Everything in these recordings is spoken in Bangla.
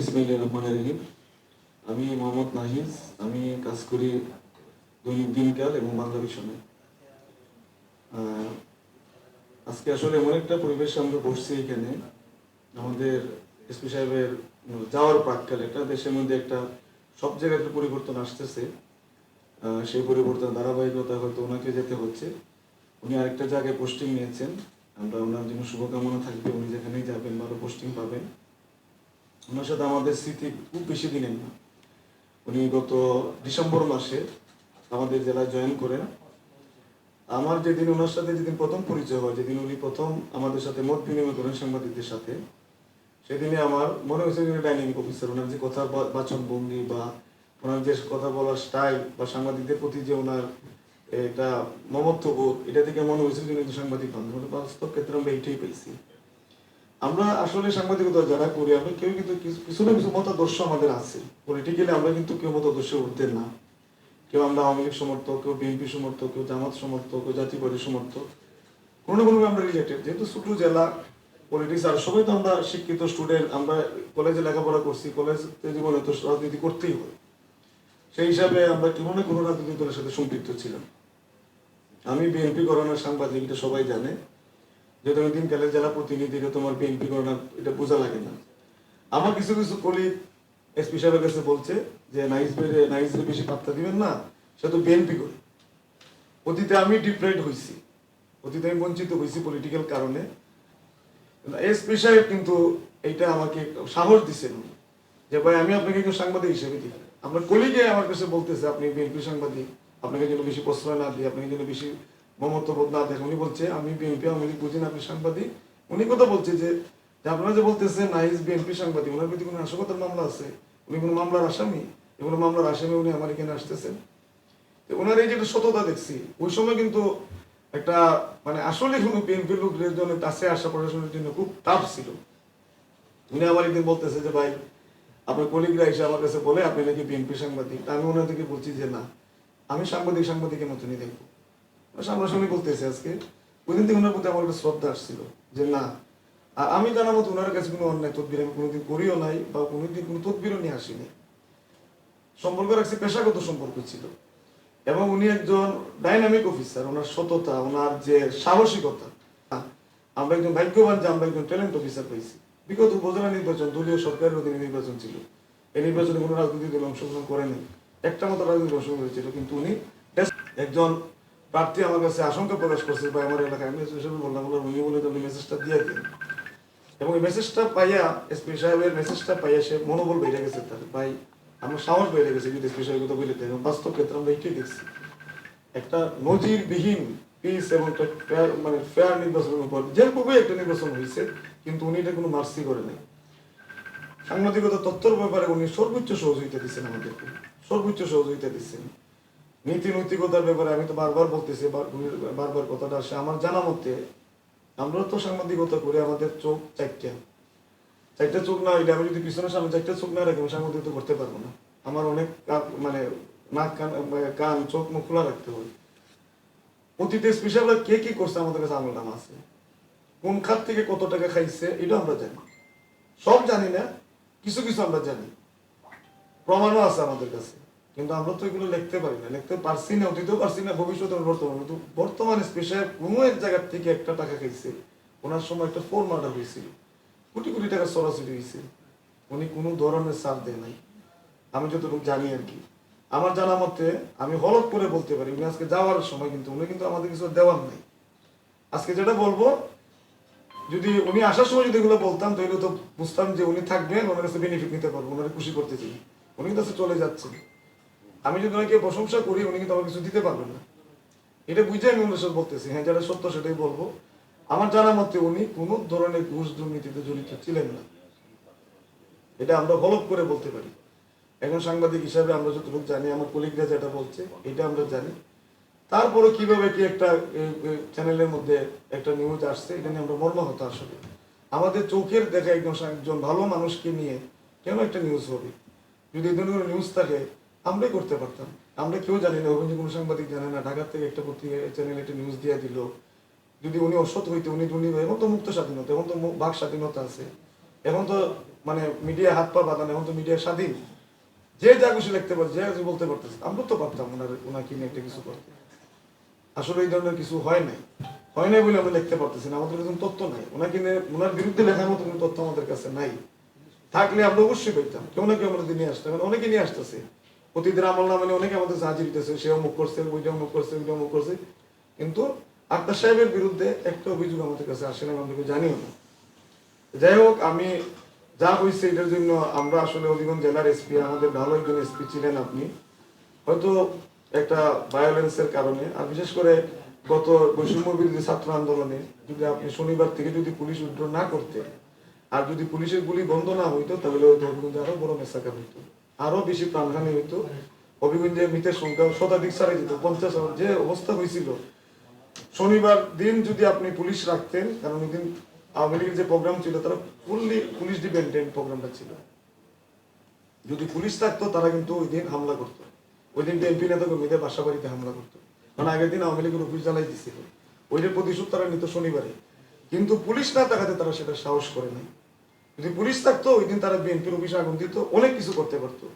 ইসমাইল রহমান রহিম। আমি মোহাম্মদ নাহিজ আমি কাজ করি দৈনিক দিনকাল এবং বাংলা মিশনে আজকে আসলে এমন একটা পরিবেশে আমরা বসছি এখানে, আমাদের এসপি সাহেবের যাওয়ার প্রাককালে। একটা দেশের মধ্যে একটা সব জায়গায় একটা পরিবর্তন আসতেছে। সেই পরিবর্তন ধারাবাহিকতা হয়তো ওনাকে যেতে হচ্ছে। উনি আরেকটা জায়গায় পোস্টিং নিয়েছেন। আমরা ওনার জন্য শুভকামনা থাকবে। উনি যেখানেই যাবেন, ভালো পোস্টিং পাবেন। ওনার সাথে আমাদের স্মৃতি খুব বেশি দিনের না। উনি গত ডিসেম্বর মাসে আমাদের জেলায় জয়েন করেন। আমার যেদিন ওনার সাথে যেদিন প্রথম পরিচয় হয়, যেদিন উনি প্রথম আমাদের সাথে মত বিনিময় করেন সাংবাদিকদের সাথে সেদিনে আমার মনে হয়েছে উনি ডাইনামিক অফিসার ওনার যে কথা বাচন ভঙ্গি বা ওনার যে কথা বলার স্টাইল বা সাংবাদিকদের প্রতি যে ওনার এটা মমত্ববোধ, এটা থেকে মনে হয়েছে যে উনি সাংবাদিক মানে বাস্তব ক্ষেত্রে আমরা এইটাই পেয়েছি। আমরা আসলে সাংবাদিকতা যারা করি, আমরা কেউ কিন্তু কিছু- না কিছু মতাদর্শ আমাদের আছে। পলিটিক্যালি আমরা কিন্তু কেউ মতাদর্শ উঠতে না। কেউ আমরা আওয়ামী লীগ সমর্থক, কেউ বিএনপি সমর্থক, কেউ জামাত সমর্থক, কেউ জাতীয় পার্টি সমর্থক। কোনো না কোনো আমরা রিলেটেড যেহেতু ছোট জেলা পলিটিক্স আর সবাই তো আমরা শিক্ষিত স্টুডেন্ট আমরা কলেজে লেখাপড়া করছি কলেজ জীবনে তো রাজনীতি করতেই হয়। সেই হিসাবে আমরা কোনো না কোনো রাজনৈতিক দলের সাথে সম্পৃক্ত ছিলাম। আমি বিএনপি করোনার সাংবাদিক, এটা সবাই জানে। জেলা প্রতিনিধিকে তোমার বিএনপি এটা বোঝা লাগে না। আমার কিছু কিছু এসপি সাহেবের কাছে বলছে যে, নাইস বেশি পাত্তা দিবেন না, সে তো বিএনপি করে। অতীতে আমি ডিপ্রেড হয়েছি অতীতে আমি বঞ্চিত হয়েছি পলিটিক্যাল কারণে। এসপি সাহেব কিন্তু এইটা আমাকে সাহস দিচ্ছেন যে, ভাই, আমি আপনাকে সাংবাদিক হিসেবে দিই। আপনার কলিগে আমার কাছে বলতেছে, আপনি বিএনপি সাংবাদিক, আপনাকে যেন বেশি প্রশ্রয় না দিই, আপনাকে যেন বেশি মমত্ববোধ না উনি বলছে, আমি বিএনপি আওয়ামী লীগ বুঝি না, আপনি সাংবাদিক। উনি কথা বলছে যে আপনারা যে বলতেছে নাইস বিএনপি সাংবাদিক। ওনার প্রতি কোনো নাশকতার মামলা আছে? উনি কোনো মামলার আসামি? এগুলো মামলার আসামি উনি আমার এখানে আসতেছেন? ওনার এই যে একটা সততা দেখছি, ওই সময় কিন্তু একটা মানে আসলে কোনো বিএনপি লোকের জন্য কাছে আসা প্রশাসনের জন্য খুব টাফ ছিল। উনি আমার একদিন বলতেছে যে, ভাই, আপনার কলিগরা এসে আমার কাছে বলে, আপনি নাকি বিএনপি সাংবাদিক। আমি ওনাদেরকে বলছি যে, না, আমি সাংবাদিক, সাংবাদিকের মতনই দেখব। সামনাসামনি বলতেছে আজকে। ওই দিন থেকে ওনার প্রতি আমার একটা শ্রদ্ধা আসছিল, যে না আর আমি জানার মতো ওনার কাছে কোনো অন্যায় তদবির আমি কোনোদিন করিও নাই বা কোনোদিন কোনো তদবিরও নিয়ে আসিনি। সম্পর্ক রাখছি পেশাগত সম্পর্ক ছিল। এবং উনি একজন ডাইনামিক অফিসার ওনার সততা, ওনার যে সাহসিকতা। আমরা একজন ভাগ্যবান যে আমরা একজন ট্যালেন্ট অফিসার পেয়েছি বিগত উপজেলা নির্বাচন, দলীয় সরকারের অধীনে নির্বাচন ছিল। এই নির্বাচনে কোনো রাজনৈতিক দল অংশগ্রহণ করেনি একটা মতো রাজনৈতিক অংশগ্রহণ করেছিল কিন্তু উনি একজন প্রার্থী আমার কাছে আশঙ্কা প্রকাশ করছে বা আমার এলাকায় আমি হিসেবে বললাম বললাম উনি বলে আপনি মেসেজটা দিয়ে দিন। এবং এই মেসেজটা পাইয়া এসপি সাহেবের মেসেজটা পাইয়া সে মনোবল বেড়ে গেছে তার। ভাই, আমার সাহস বেড়ে গেছে যদি এসপি সাহেব কথা বলে এবং বাস্তব ক্ষেত্রে আমরা এইটাই দেখছি। একটা নজিরবিহীন পিস এবং মানে ফেয়ার নির্বাচনের উপর যেভাবে একটা নির্বাচন হয়েছে কিন্তু উনি এটা কোনো মার্সি করে নাই। সাংবাদিকতা তথ্যর ব্যাপারে উনি সর্বোচ্চ সহযোগিতা দিচ্ছেন আমাদেরকে। সর্বোচ্চ সহযোগিতা দিচ্ছেন। নীতি নৈতিকতার ব্যাপারে আমি তো বারবার বলতেছি বারবার কথাটা আসে। আমার জানা মতে আমরা তো সাংবাদিকতা করি, আমাদের চোখ চারটা। চারটা চোখ না হইলে আমি যদি পিছনে সামনে চারটা চোখ না রাখি, আমি সাংবাদিকতা করতে পারব না। আমার অনেক মানে নাক, কান মানে কান, চোখ মুখ খোলা রাখতে হয়। অতীতে স্পেশাল কে কি করছে আমাদের কাছে আমল নাম আছে? কোন খাত থেকে কত টাকা খাইছে, এটা আমরা জানি। সব জানি না, কিছু কিছু আমরা জানি। প্রমাণও আছে আমাদের কাছে। কিন্তু আমরা তো এগুলো লিখতে পারি না, লিখতে পারছি না অতীতেও পারছি না ভবিষ্যতে বর্তমানে বর্তমানে স্পেশাল কোনো এক জায়গার থেকে একটা টাকা খাইছে ওনার সময় একটা ফোর মার্ডার হয়েছিল। কোটি কোটি টাকা সরাসরি হয়েছে। উনি কোনো ধরনের সার দেয় নাই। আমি যতটুকু জানি আর কি। আমার জানা মতে আমি হলক করে বলতে পারি, উনি আজকে যাওয়ার সময় কিন্তু উনি কিন্তু আমাদের কিছু দেওয়ার নাই। আজকে যেটা বলব, যদি উনি আসার সময় যদি এগুলো বলতাম, তাহলে তো বুঝতাম যে উনি থাকবেন, ওনার কাছে বেনিফিট নিতে পারব, ওনারা খুশি করতে চাই। উনি কিন্তু চলে যাচ্ছেন। আমি যদি ওনাকে প্রশংসা করি, উনি কিন্তু আমার কিছু দিতে পারবেন না। এটা বুঝে আমি ওনার সাথে বলতেছি হ্যাঁ যেটা সত্য সেটাই বলব। আমার জানা মতে উনি কোনো ধরনের ঘুষ দুর্নীতিতে জড়িত ছিলেন না। এটা আমরা হলপ করে বলতে পারি। একজন সাংবাদিক হিসাবে আমরা যতটুকু জানি, আমার কলিগরা যেটা বলছে, এটা আমরা জানি। তারপরে কীভাবে কি একটা চ্যানেলের মধ্যে একটা নিউজ আসছে, এটা নিয়ে আমরা মর্মাহত আসলে। আমাদের চোখের দেখা একজন ভালো মানুষকে নিয়ে কেন একটা নিউজ হবে? যদি এই ধরনের নিউজ থাকে আমরাই করতে পারতাম। আমরা কেউ জানি না অভিযোগ কোনো সাংবাদিক জানে না, ঢাকার থেকে একটা পত্রিকা চ্যানেল একটা নিউজ দিয়ে দিল। যদি উনি অসৎ হইতে, উনি দুর্নীতি এখন তো মুক্ত স্বাধীনতা এখন তো বাক স্বাধীনতা আছে। এখন তো মানে মিডিয়া হাত পা বাঁধানো এখন তো মিডিয়া স্বাধীন। যে যা খুশি লিখতে পারে যে যা বলতে পারতেছে, আমরা তো পারতাম ওনার ওনাকে নিয়ে একটা কিছু করতে। আসলে এই ধরনের কিছু হয় নাই। হয় নাই বলে আমরা লিখতে পারতেছি না, আমাদের কোনো তথ্য নাই। ওনাকে নিয়ে, ওনার বিরুদ্ধে লেখার মতো কোনো তথ্য আমাদের কাছে নাই। থাকলে আমরা অবশ্যই পেতাম, কেউ না কেউ আমাদের নিয়ে আসতাম অনেকে নিয়ে আসতেছে। প্রতিদিন আমল না মানে অনেকে আমাদের হাজির দিতেছে সে অমুক করছে ওইটা অমুক করছে ওইটা অমুক করছে। কিন্তু আক্তার সাহেবের বিরুদ্ধে একটা অভিযোগ আমাদের কাছে আসে না, আমরা কেউ জানিও না। যাই হোক, আমি যা হয়েছে এটার জন্য আমরা আসলে হবিগঞ্জ জেলার এসপি, আমাদের ভালো একজন এসপি ছিলেন আপনি। হয়তো একটা ভায়োলেন্সের কারণে, আর বিশেষ করে গত বৈষম্য বিরোধী ছাত্র আন্দোলনে যদি আপনি শনিবার থেকে যদি পুলিশ উদ্ধার না করতে আর যদি পুলিশের গুলি বন্ধ না হইতো, তাহলে হয়তো হবিগঞ্জে আরও বড় মেসাকার হইতো। আরও বেশি প্রাণহানি হইতো। হবিগঞ্জে মৃতের সংখ্যা শতাধিক ছাড়াই যেত পঞ্চাশ যে অবস্থা হয়েছিল। শনিবার দিন যদি আপনি পুলিশ রাখতেন, কারণ ওই দিন আওয়ামী লীগের যে প্রোগ্রাম ছিল, তারা ফুললি পুলিশ ডিপেন্ডেন্ট প্রোগ্রামটা ছিল। যদি পুলিশ থাকতো, তারা কিন্তু ওই দিন হামলা করতো। ওই দিন এমপি নেতা কর্মীদের বাসা বাড়িতে হামলা করতো। কারণ আগের দিন আওয়ামী লীগের অফিস জ্বালাই দিছিল। ওইটার প্রতিশোধ তারা নিত শনিবারে। কিন্তু পুলিশ না থাকাতে তারা সেটা সাহস করে নাই। যদি পুলিশ থাকতো ওই দিন তারা বিএনপির অফিসে আগুন দিত, অনেক কিছু করতে পারতো।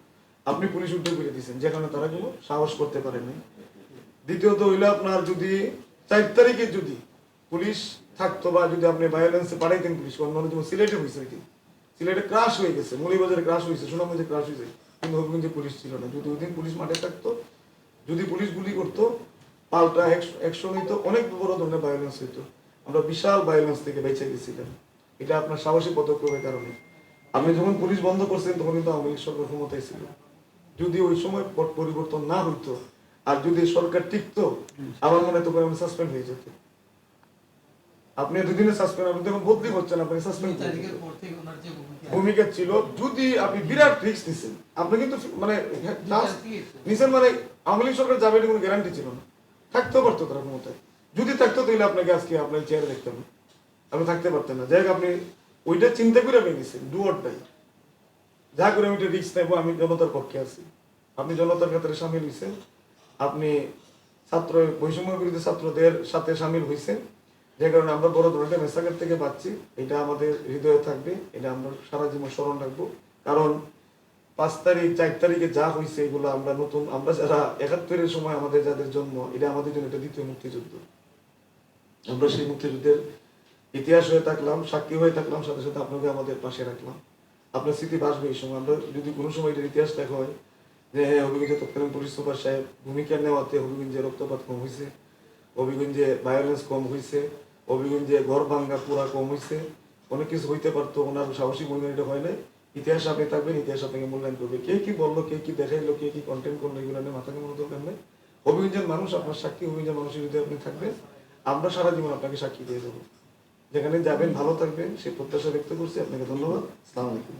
আপনি পুলিশ উদ্যোগ করে দিয়েছেন কারণে তারা কোনো সাহস করতে পারেনি। দ্বিতীয়ত হইল আপনার যদি চার তারিখে যদি পুলিশ থাকতো বা যদি আপনি ভায়োলেন্সে পাঠাইতেন পুলিশ অন্যান্য যেমন সিলেটে হয়েছে আর কি সিলেটে ক্রাশ হয়ে গেছে, মৌলিবাজারে ক্রাশ হয়েছে সুনামগঞ্জে ক্রাশ হয়েছে কিন্তু হবিগঞ্জে পুলিশ ছিল না। যদি ওই দিন পুলিশ মাঠে থাকতো, যদি পুলিশ গুলি করতো, পাল্টা অ্যাকশন হইতো, অনেক বড় ধরনের ভায়োলেন্স হইতো। আমরা বিশাল ভায়োলেন্স থেকে বেঁচে গেছিলাম। এটা আপনার সাহসী পদক্ষেপের কারণে। আপনি যখন পুলিশ বন্ধ করছেন তখন কিন্তু আওয়ামী লীগ সরকার ক্ষমতায় ছিল। যদি ওই সময় পট পরিবর্তন না হইতো আর যদি সরকার টিকতো আমার মনে হয় আমি সাসপেন্ড হয়ে যেত আপনি দুদিনে সাসপেন্ড আপনি তখন বদলি করছেন আপনি সাসপেন্ড ভূমিকা। ছিল যদি আপনি বিরাট রিস্ক নিছেন আপনি কিন্তু মানে নিছেন মানে আওয়ামী লীগ সরকার যাবে কোনো গ্যারান্টি ছিল না। থাকতেও পারতো তারা ক্ষমতায়। যদি থাকতো তাহলে আপনাকে আজকে আপনার চেয়ারে দেখতাম না। আপনি থাকতে পারতেন না। যাই হোক আপনি ওইটা চিন্তা করে আপনি নিছেন ডু অর যা করে আমি রিক্স নেব, আমি জনতার পক্ষে আছি। আপনি জনতার ক্ষেত্রে সামিল হয়েছেন আপনি ছাত্র, বৈষম্য বিরোধী ছাত্রদের সাথে সামিল হয়েছেন যে কারণে আমরা বড় ধরনের মেসাকের থেকে পাচ্ছি এটা আমাদের হৃদয়ে থাকবে, এটা আমরা সারা জীবন স্মরণ রাখব। কারণ পাঁচ তারিখ, চার তারিখে যা হয়েছে এগুলো আমরা নতুন, আমরা যারা একাত্তরের সময় আমাদের যাদের জন্ম, এটা আমাদের জন্য এটা দ্বিতীয় মুক্তিযুদ্ধ। আমরা সেই মুক্তিযুদ্ধের ইতিহাস হয়ে থাকলাম, সাক্ষী হয়ে থাকলাম, সাথে সাথে আপনাকে আমাদের পাশে রাখলাম। আপনার স্মৃতি বাসবে এই সময়। আমরা যদি কোনো সময় এটার ইতিহাস দেখা হয়, যে হ্যাঁ হবিগঞ্জে তৎকালীন পুলিশ সুপার সাহেব ভূমিকা নেওয়াতে হবিগঞ্জে রক্তপাত কম হয়েছে হবিগঞ্জে ভায়োলেন্স কম হয়েছে হবিগঞ্জে ঘর ভাঙ্গা পুরা কম হয়েছে অনেক কিছু হইতে পারতো, ওনার সাহসী মূল্যায়ন এটা হয় নাই। ইতিহাস আপনি থাকবেন, ইতিহাস আপনাকে মূল্যায়ন করবে। কে কি বলল, কে কি দেখাইলো, কে কি কন্টেন্ট করল, এগুলো নিয়ে মাথা কামানো দরকার নেই। হবিগঞ্জের মানুষ, আপনার সাক্ষী হবিগঞ্জের মানুষের যদি আপনি থাকবেন। আমরা সারা জীবন আপনাকে সাক্ষী দিয়ে দেবো। যেখানে যাবেন ভালো থাকবেন। সেই প্রত্যাশা ব্যক্ত করছি। আপনাকে ধন্যবাদ। আসসালামু আলাইকুম।